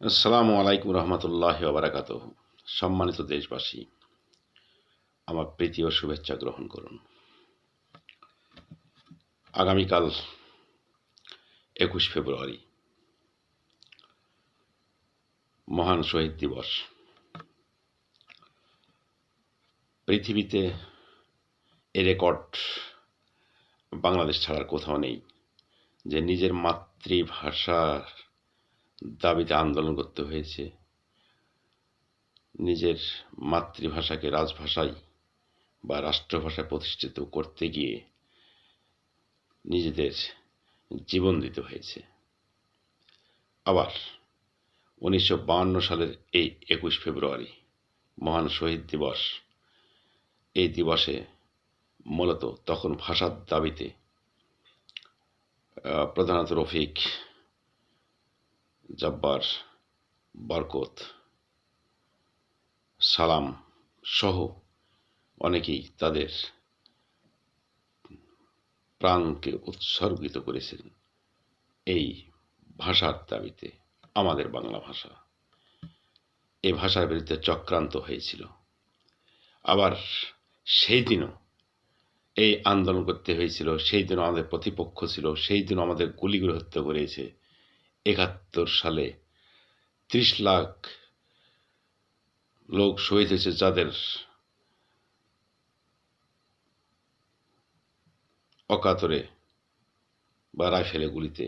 আসসালামু আলাইকুম রহমতুল্লাহ বারাকাত সম্মানিত দেশবাসী, আমার প্রীতি ও শুভেচ্ছা গ্রহণ করুন। আগামীকাল একুশ ফেব্রুয়ারি, মহান শহীদ দিবস। পৃথিবীতে এ রেকর্ড বাংলাদেশ ছাড়ার কোথাও নেই যে নিজের মাতৃভাষার দাবিতে আন্দোলন করতে হয়েছে। নিজের মাতৃভাষাকে রাজভাষায় বা রাষ্ট্রভাষায় প্রতিষ্ঠিত করতে গিয়ে নিজেদের জীবন দিতে হয়েছে। আবার উনিশশো সালের এই একুশ ফেব্রুয়ারি মহান শহীদ দিবস, এই দিবসে মূলত তখন ভাষার দাবিতে প্রধানত রফিক জব্বার বরকত, সালাম সহ অনেকেই তাদের প্রাণকে উৎসর্গিত করেছেন এই ভাষার দাবিতে, আমাদের বাংলা ভাষা। এই ভাষার বিরুদ্ধে চক্রান্ত হয়েছিল। আবার সেই দিনও এই আন্দোলন করতে হয়েছিল, সেই দিনও আমাদের প্রতিপক্ষ ছিল, সেই দিনও আমাদের গুলিগুলো হত্যা করেছে। একাত্তর সালে ত্রিশ লাখ লোক শহীদ হয়েছে যাদের অকাতরে বা রাইফেলে গুলিতে।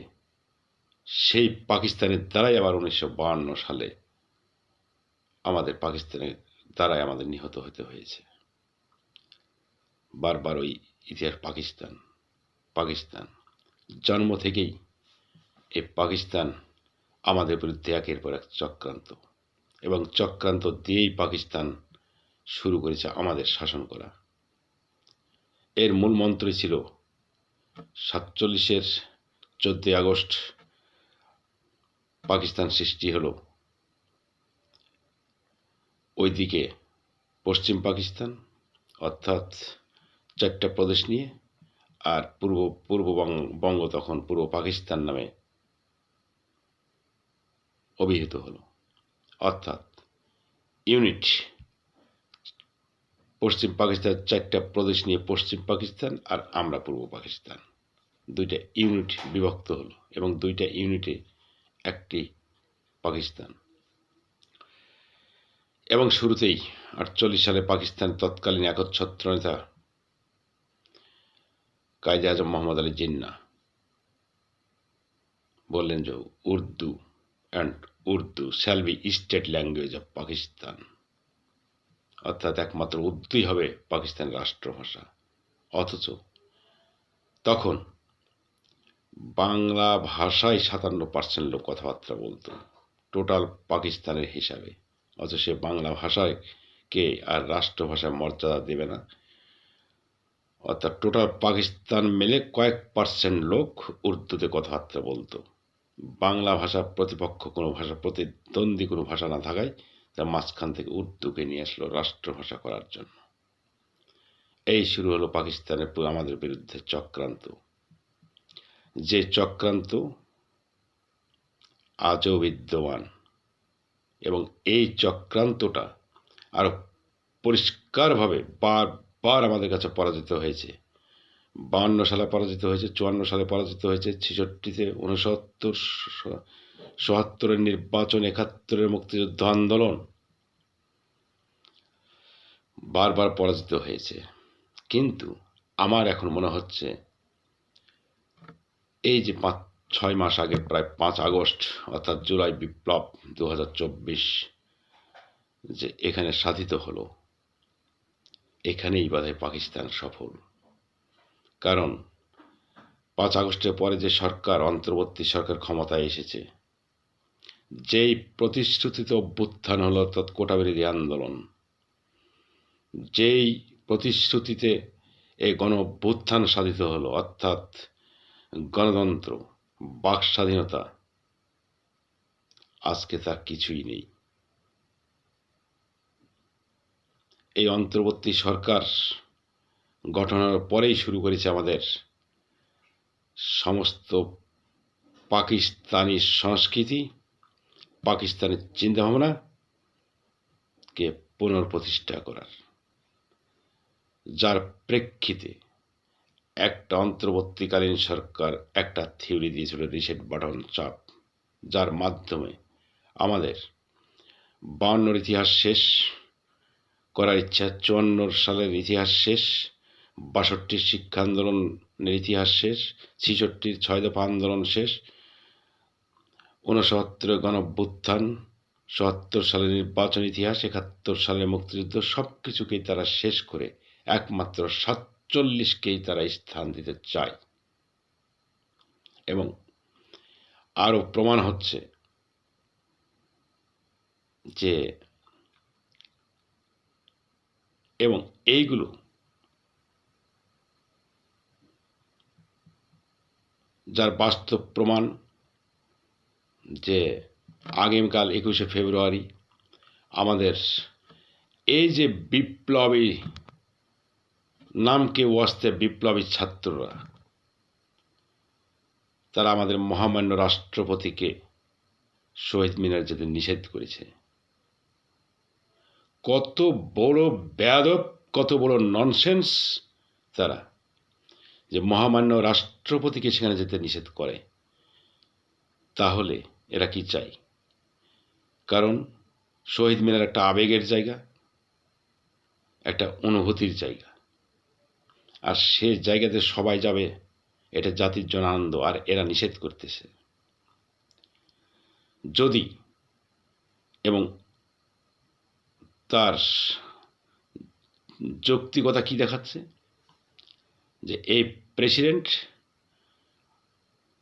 সেই পাকিস্তানের দ্বারাই আবার উনিশশো সালে আমাদের পাকিস্তানের দ্বারাই আমাদের নিহত হতে হয়েছে। বারবার ওই ইতিহাস পাকিস্তান পাকিস্তান। জন্ম থেকেই এই পাকিস্তান আমাদের বিরুদ্ধে একের পর এক চক্রান্ত এবং চক্রান্ত দিয়েই পাকিস্তান শুরু করেছে আমাদের শাসন করা। এর মূল মন্ত্রই ছিল সাতচল্লিশের চোদ্দই আগস্ট পাকিস্তান সৃষ্টি হলো। ওইদিকে পশ্চিম পাকিস্তান অর্থাৎ চারটা প্রদেশ নিয়ে আর পূর্ব পূর্ববঙ্গ তখন পূর্ব পাকিস্তান নামে অভিহিত হলো। অর্থাৎ ইউনিট পশ্চিম পাকিস্তান, চারটা প্রদেশ নিয়ে পশ্চিম পাকিস্তান আর আমরা পূর্ব পাকিস্তান। দুইটা ইউনিট বিভক্ত হলো এবং দুইটা ইউনিটে একটি পাকিস্তান। এবং শুরুতেই আটচল্লিশ সালে পাকিস্তান তৎকালীন একচ্ছত্র নেতা কায়দে আজম মোহাম্মদ আলী জিন্না বললেন যে Urdu and Urdu shall be state language of Pakistan অর্থাৎ একমাত্র উর্দুই হবে পাকিস্তানের রাষ্ট্রভাষা। অথচ তখন বাংলা ভাষায় সাতান্ন পার্সেন্ট লোক কথাবার্তা বলতো টোটাল পাকিস্তানের হিসাবে। অথচ সে বাংলা ভাষায় কে আর রাষ্ট্রভাষায় মর্যাদা দেবে না। অর্থাৎ টোটাল পাকিস্তান মিলে কয়েক পার্সেন্ট লোক উর্দুতে কথাবার্তা বলতো। বাংলা ভাষা প্রতিপক্ষ কোনো ভাষা, প্রতিদ্বন্দ্বী কোনো ভাষা না থাকায় তার মাঝখান থেকে উর্দুকে নিয়ে আসলো রাষ্ট্রভাষা করার জন্য। এই শুরু হলো পাকিস্তানের আমাদের বিরুদ্ধে চক্রান্ত। যে চক্রান্ত আজও বিদ্যমান এবং এই চক্রান্তটা আরও পরিষ্কারভাবে বারবার আমাদের কাছে পরাজিত হয়েছে। বান্ন সালে পরাজিত হয়েছে, চুয়ান্ন সালে পরাজিত হয়েছে, ছেষট্টিতে উনসত্তর সোহাত্তরের নির্বাচন, একাত্তরের মুক্তিযুদ্ধ আন্দোলন বারবার পরাজিত হয়েছে। কিন্তু আমার এখন মনে হচ্ছে এই যে পাঁচ, ছয় মাস আগে, প্রায় পাঁচ আগস্ট, অর্থাৎ জুলাই বিপ্লব দু হাজার চব্বিশ, যে এখানে সাধিত হলো, এখানেই বোধহয় পাকিস্তান সফল। কারণ পাঁচ আগস্টের পরে যে সরকার, অন্তর্বর্তী সরকার ক্ষমতায় এসেছে, যেই প্রতিশ্রুতিতে অভ্যুত্থান হলো অর্থাৎ কোটা বিরোধী আন্দোলন, যেই প্রতিশ্রুতিতে এই গণ অভ্যুত্থান সাধিত হলো, অর্থাৎ গণতন্ত্র, বাক স্বাধীনতা, আজকে তা কিছুই নেই। এই অন্তর্বর্তী সরকার গঠনের পরেই শুরু করেছে আমাদের সমস্ত পাকিস্তানি সংস্কৃতি, পাকিস্তানের চিন্তাভাবনা কে পুনঃপ্রতিষ্ঠা করার। যার প্রেক্ষিতে একটা অন্তর্বর্তীকালীন সরকার একটা থিওরি দিয়েছিল, রিসেট বাটন চাপ, যার মাধ্যমে আমাদের বাউন্নর ইতিহাস শেষ করার ইচ্ছা, চুয়ান্নর সালের ইতিহাস শেষ বাষট্টির শিক্ষা আন্দোলনের ইতিহাস শেষ, ছেষট্টির ছয় দফা আন্দোলন শেষ, ঊনসত্তর গণভ্যুত্থান সত্তর সালের নির্বাচন ইতিহাস, একাত্তর সালের মুক্তিযুদ্ধ সব কিছুকেই তারা শেষ করে একমাত্র সাতচল্লিশকেই তারা স্থান দিতে চায়। এবং আরও প্রমাণ হচ্ছে যে এবং এইগুলো যার বাস্তব প্রমাণ যে আগামীকাল একুশে ফেব্রুয়ারি আমাদের এই যে বিপ্লবী নামকে ওয়াস্তে বিপ্লবী ছাত্ররা, তারা আমাদের মহামান্য রাষ্ট্রপতিকে শহীদ মিনার যেতে নিষেধ করেছে। কত বড় বেয়াদব, কত বড় ননসেন্স তারা। যে মহামান্য রাষ্ট্রপতিকে সেখানে যেতে নিষেধ করে, তাহলে এরা কি চাই কারণ শহীদ মিনার একটা আবেগের জায়গা, একটা অনুভূতির জায়গা। আর সে জায়গাতে সবাই যাবে, এটা জাতির জন্য আনন্দ, আর এরা নিষেধ করতেছে। যদি এবং তার যৌক্তিকতা কি দেখাচ্ছে? যে এই প্রেসিডেন্ট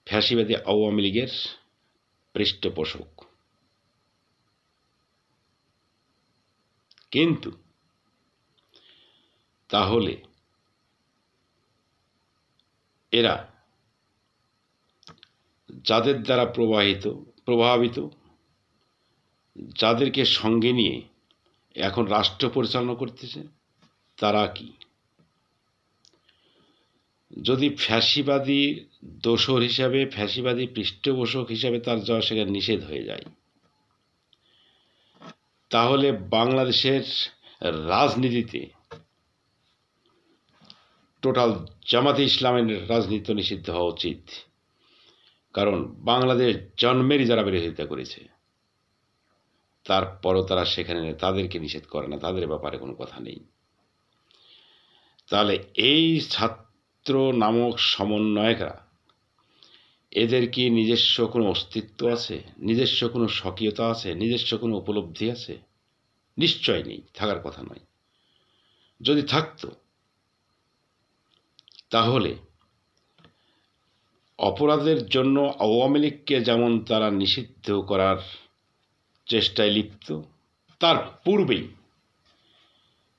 ফ্যাসিবাদী আওয়ামী লীগের পৃষ্ঠপোষক। কিন্তু তাহলে এরা যাদের দ্বারা প্রবাহিত, প্রভাবিত, যাদেরকে সঙ্গে নিয়ে এখন রাষ্ট্র পরিচালনা করতেছে, তারা কি? যদি ফ্যাসিবাদী দোসর হিসাবে, ফ্যাসিবাদী পৃষ্ঠপোষক হিসাবে তার যাওয়া সেখানে নিষেধ হয়ে যায়। তাহলে বাংলাদেশের রাজনীতিতে টোটাল জামাতে ইসলামের রাজনীতি নিষিদ্ধ হওয়া উচিত। কারণ বাংলাদেশ জন্মেরই যারা বিরোধিতা করেছে, তারপরও তারা সেখানে তাদেরকে নিষেধ করে না, তাদের ব্যাপারে কোনো কথা নেই। তাহলে এই ছাত্র নামক সমন্বয়করা, এদের কি নিজস্ব কোনো অস্তিত্ব আছে? নিজস্ব কোনো স্বকীয়তা আছে? নিজস্ব কোনো উপলব্ধি আছে? নিশ্চয় নেই, থাকার কথা নয়। যদি থাকতো, তাহলে অপরাধের জন্য আওয়ামী লীগকে যেমন তারা নিষিদ্ধ করার চেষ্টায় লিপ্ত, তার পূর্বেই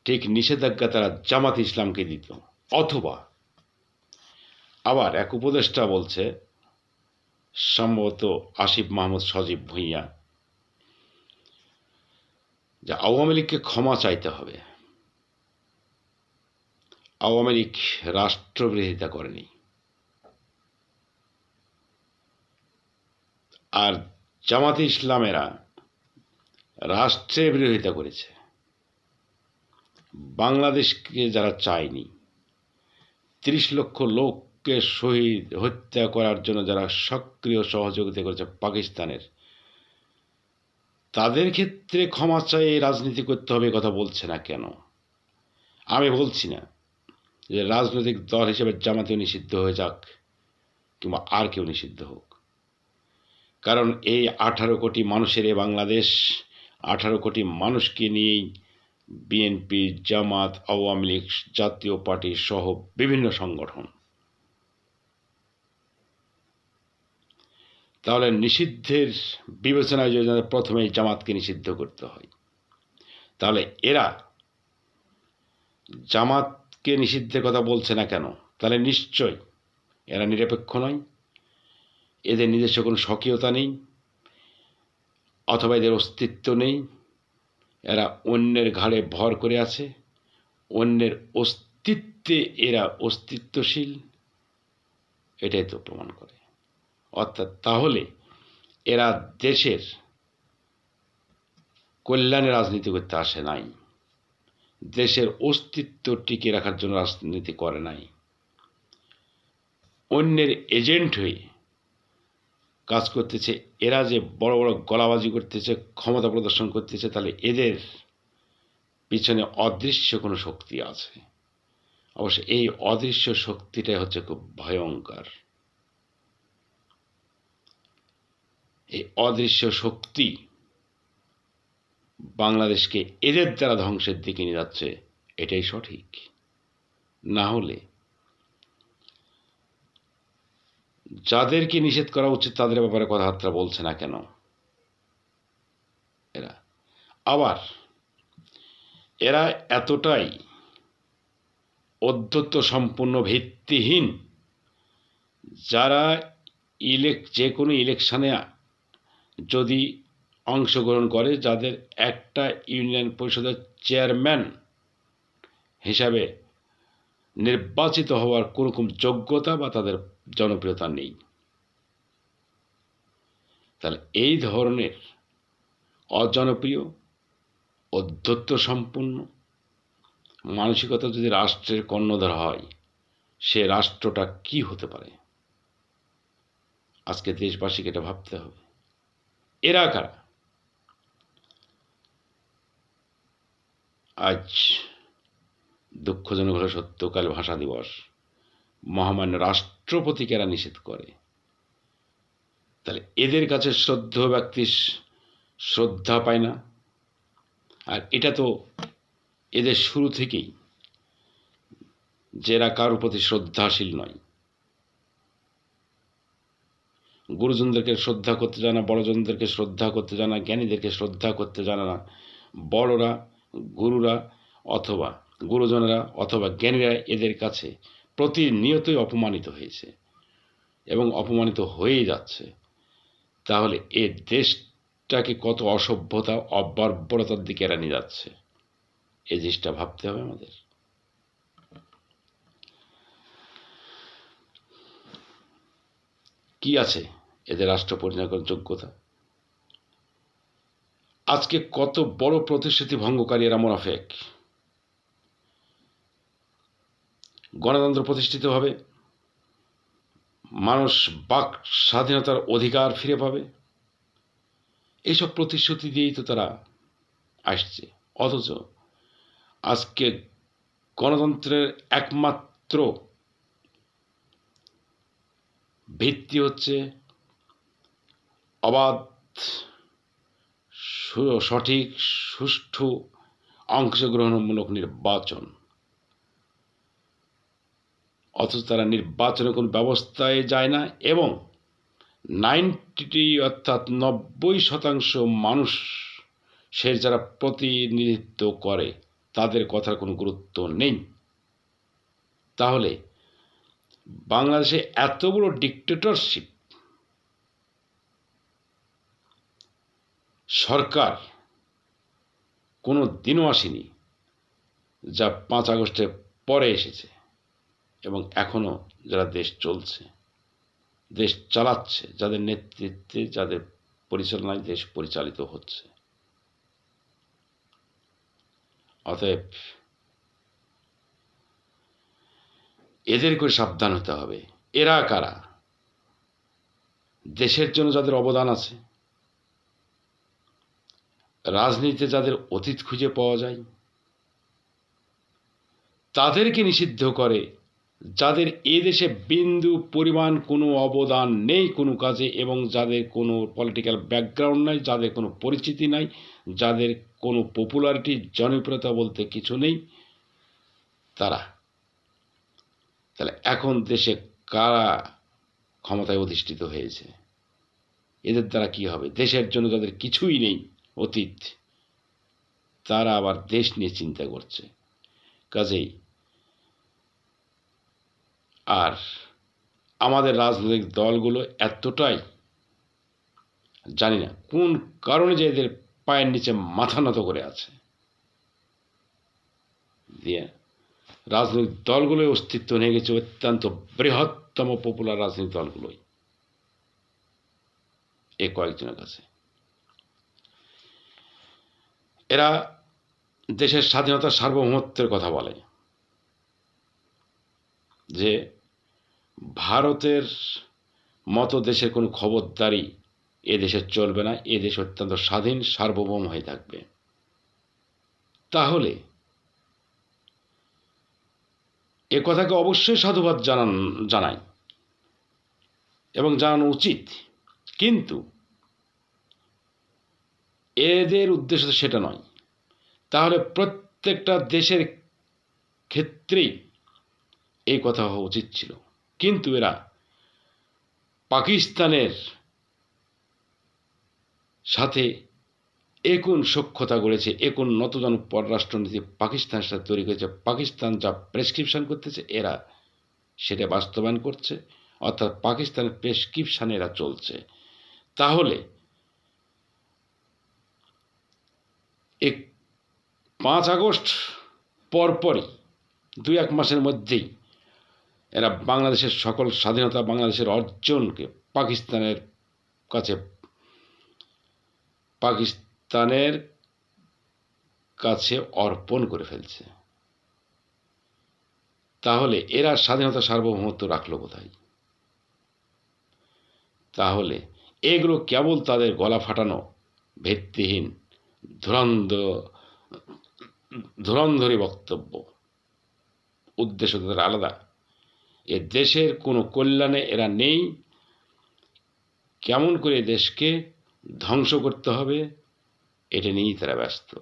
ঠিক নিষেধাজ্ঞা তারা জামাত ইসলামকে দিত, অথবা আবার এক উপদেষ্টা বলছে, সম্ভবত আসিফ মাহমুদ সজীব ভূঁইয়া, যে আওয়ামী লীগকে ক্ষমা চাইতে হবে। আওয়ামী লীগ রাষ্ট্রবিরোধিতা করেনি। আর জামাতে ইসলামেরা রাষ্ট্রের বিরোধিতা করেছে। বাংলাদেশকে যারা চায়নি, তিরিশ লক্ষ লোককে শহীদ, হত্যা করার জন্য যারা সক্রিয় সহযোগিতা করেছে পাকিস্তানের, তাদের ক্ষেত্রে ক্ষমা চাই রাজনীতি করতে হবে কথা বলছে না কেন? আমি বলছি না যে রাজনৈতিক দল হিসেবে জামাতেও নিষিদ্ধ হয়ে যাক কিংবা আর কেউ নিষিদ্ধ হোক। কারণ এই আঠারো কোটি মানুষের এ বাংলাদেশ, আঠারো কোটি মানুষকে নিয়েই বিএনপি, জামাত, আওয়ামী লীগ, জাতীয় পার্টি সহ বিভিন্ন সংগঠন তাহলে নিষিদ্ধের বিবেচনায় যদি প্রথমেই জামাতকে নিষিদ্ধ করতে হয়। তাহলে এরা জামাতকে নিষিদ্ধের কথা বলছে না কেন? তাহলে নিশ্চয় এরা নিরপেক্ষ নয়। এদের নিজস্ব কোনো স্বকীয়তা নেই অথবা এদের অস্তিত্ব নেই। এরা অন্যের ঘাড়ে ভর করে আছে। অন্যের অস্তিত্বে এরা অস্তিত্বশীল। এটাই তো প্রমাণ করে। অর্থাৎ তাহলে এরা দেশের কল্যাণে রাজনীতি করতে আসে নাই। দেশের অস্তিত্ব টিকিয়ে রাখার জন্য রাজনীতি করে নাই। অন্যের এজেন্ট হয়ে কাজ করতেছে, এরা যে বড় বড় গলাবাজি করতেছে, ক্ষমতা প্রদর্শন করতেছে, তাহলে এদের পিছনে অদৃশ্য কোনো শক্তি আছে। অবশ্য এই অদৃশ্য শক্তিটাই হচ্ছে খুব ভয়ঙ্কর। এই অদৃশ্য শক্তি বাংলাদেশকে এদের দ্বারা ধ্বংসের দিকে নিয়ে যাচ্ছে, এটাই সঠিক। না হলে যাদেরকে নিষেধ করা উচিত তাদের ব্যাপারে কথাবার্তা বলছে না কেন? এরা। আবার এরা এতটাই অধ্যত্ব সম্পূর্ণ ভিত্তিহীন, যারা ইলেক যে কোনো ইলেকশনে যদি অংশগ্রহণ করে, যাদের একটা ইউনিয়ন পরিষদের চেয়ারম্যান হিসাবে নির্বাচিত হওয়ার কোনো রকম যোগ্যতা বা তাদের জনপ্রিয়তা নেই। তাহলে এই ধরনের অজনপ্রিয়, অধ্যত্ব সম্পূর্ণ মানসিকতা যদি রাষ্ট্রের কর্ণধার হয়, সে রাষ্ট্রটা কি হতে পারে? আজকে দেশবাসীকে এটা ভাবতে হবে। এরা কারা? আজ দুঃখজনক হলো সত্যকাল ভাষা দিবস। মহামান্য রাষ্ট্রপতিকে এরা নিষেধ করে। তাহলে এদের কাছে শ্রদ্ধ ব্যক্তি শ্রদ্ধা পায় না। আর এটা তো এদের শুরু থেকেই। যে এরা কারোর প্রতি শ্রদ্ধাশীল নয়। গুরুজনদেরকে শ্রদ্ধা করতে জানা, বড়জনদেরকে শ্রদ্ধা করতে জানা, জ্ঞানীদেরকে শ্রদ্ধা করতে জানা না। বড়রা, গুরুরা অথবা গুরুজনেরা অথবা জ্ঞানীরা এদের কাছে প্রতিনিয়তই অপমানিত হয়েছে এবং অপমানিত হয়েই যাচ্ছে। তাহলে এ দেশটাকে কত অসভ্যতা, অবার্বরতার দিকে এরা নিয়ে যাচ্ছে। এ জিনিসটা ভাবতে হবে আমাদের। কি আছে? এদের রাষ্ট্র পরিচালনার যোগ্যতা। আজকে কত বড় প্রতিশ্রুতি ভঙ্গকারী এরা মোনাফেক। গণতন্ত্র প্রতিষ্ঠিত হবে। মানুষ বাক স্বাধীনতার অধিকার ফিরে পাবে। এইসব প্রতিশ্রুতি দিয়েই তো তারা আসছে। অথচ আজকে গণতন্ত্রের একমাত্র ভিত্তি হচ্ছে অবাধ সঠিক, সুষ্ঠু, অংশগ্রহণমূলক নির্বাচন। অথচ তারা নির্বাচনের কোনো ব্যবস্থায় যায় না এবং নাইনটি অর্থাৎ নব্বই শতাংশ মানুষ সে যারা প্রতিনিধিত্ব করে, তাদের কথার কোনো গুরুত্ব নেই। তাহলে বাংলাদেশে এত বড় ডিক্টেটরশিপ সরকার কোনো দিনও আসেনি যা পাঁচ আগস্টের পরে এসেছে এবং এখনও যারা দেশ চলছে, দেশ চালাচ্ছে, যাদের নেতৃত্বে, যাদের পরিচালনায় দেশ পরিচালিত হচ্ছে। অতএব এদের করে সাবধান হতে হবে। এরা কারা? দেশের জন্য যাদের অবদান আছে রাজনীতিতে যাদের অতীত খুঁজে পাওয়া যায় তাদেরকে নিষিদ্ধ করে যাদের এ দেশে বিন্দু পরিমাণ কোনো অবদান নেই কোনো কাজে এবং যাদের কোনো পলিটিক্যাল ব্যাকগ্রাউন্ড নাই, যাদের কোনো পরিচিতি নাই, যাদের কোনো পপুলারিটি জনপ্রিয়তা বলতে কিছু নেই, তারা তাহলে এখন দেশে কারা ক্ষমতায় অধিষ্ঠিত হয়েছে? এদের দ্বারা কি হবে? দেশের জন্য যাদের কিছুই নেই অতীত, তারা আবার দেশ নিয়ে চিন্তা করছে। কাজেই আর আমাদের রাজনৈতিক দলগুলো এতটাই, জানি না কোন কারণে যে এদের পায়ের নিচে মাথা নত করে আছে। দিয়ে রাজনৈতিক দলগুলোই অস্তিত্ব নিয়ে গেছে অত্যন্ত বৃহত্তম পপুলার রাজনৈতিক দলগুলোই। এ কয়েকজনের কাছে। এরা দেশের স্বাধীনতার সার্বভৌমত্বের কথা বলে। যে ভারতের মতো দেশের কোনো খবরদারি এ দেশে চলবে না, এ দেশ অত্যন্ত স্বাধীন, সার্বভৌম হয়ে থাকবে। তাহলে এ কথাকে অবশ্যই সাধুবাদ জানান, জানাই এবং জানানো উচিত। কিন্তু এদের উদ্দেশ্য সেটা নয়। তাহলে প্রত্যেকটা দেশের ক্ষেত্রেই এই কথা হওয়া উচিত ছিল। কিন্তু এরা পাকিস্তানের সাথে একুন সক্ষতা গড়েছে, একুন নতজন পররাষ্ট্রনীতি পাকিস্তানের সাথে তৈরি করেছে, পাকিস্তান যা প্রেসক্রিপশন করতেছে, এরা সেটা বাস্তবায়ন করছে, অর্থাৎ পাকিস্তানের প্রেসক্রিপশানে এরা চলছে। তাহলে এক পাঁচ আগস্ট পরপরই, দুই এক মাসের মধ্যেই, এরা বাংলাদেশের সকল স্বাধীনতা, বাংলাদেশের অর্জনকে পাকিস্তানের কাছে পাকিস্তানের কাছে অর্পণ করে ফেলছে। তাহলে এরা স্বাধীনতা সার্বভৌমত্ব রাখল কোথায়? তাহলে এগুলো কেবল তাদের গলা ফাটানো, ভিত্তিহীন ধুরন্ধ, ধুরন্ধরী বক্তব্য। উদ্দেশ্য তাদের আলাদা। এ দেশের কোনো কল্যাণে এরা নেই। কেমন করে দেশকে ধ্বংস করতে হবে, এটা নিয়েই তারা ব্যস্ত।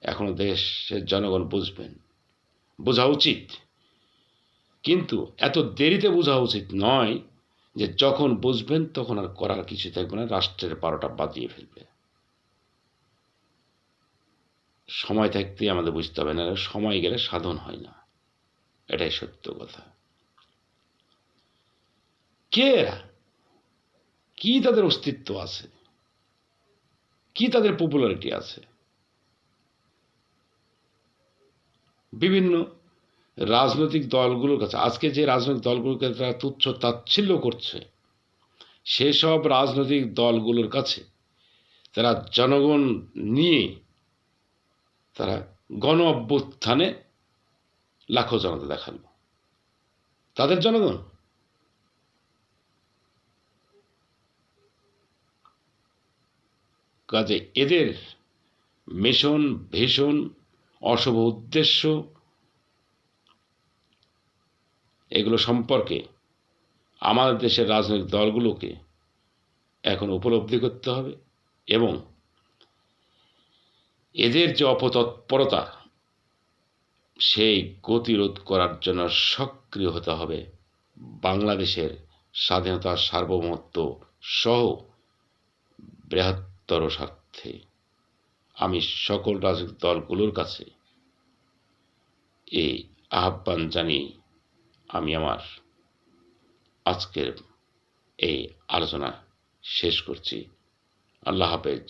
এখনও দেশের জনগণ বুঝবেন। বোঝা উচিত। কিন্তু এত দেরিতে বোঝা উচিত নয় যে যখন বুঝবেন তখন আর করার কিছু থাকবে না, রাষ্ট্রের বারোটা বাজিয়ে ফেলবে। সময় থাকতে আমাদের বুঝতে হবে না সময় গেলে সাধন হয় না। এটাই সত্য কথা। কে এরা? কি তাদের অস্তিত্ব আছে? কি তাদের পপুলারিটি আছে? বিভিন্ন রাজনৈতিক দলগুলোর কাছে, আজকে যে রাজনৈতিক দলগুলোকে তারা তুচ্ছ তাচ্ছিল্য করছে, সেসব রাজনৈতিক দলগুলোর কাছে তারা জনগণ নিয়ে তারা গণ অভ্যুত্থানে লাখো জনতা দেখাল। তাদের জনগণ? কাজে এদের মিশন, ভীষণ, অশুভ উদ্দেশ্য, এগুলো সম্পর্কে আমাদের দেশের রাজনৈতিক দলগুলোকে এখন উপলব্ধি করতে হবে এবং এদের যে অপতৎপরতা, সেই গতিরোধ করার জন্য সক্রিয় হতে হবে। বাংলাদেশের স্বাধীনতা সার্বভৌমত্ব সহ বৃহত্তর স্বার্থে। আমি সকল রাজনৈতিক দলগুলোর কাছে এই আহ্বান জানিয়ে আমি আমার আজকের এই আলোচনা শেষ করছি। আল্লাহ হাফেজ।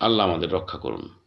আল্লাহ আমাদের রক্ষা করুন।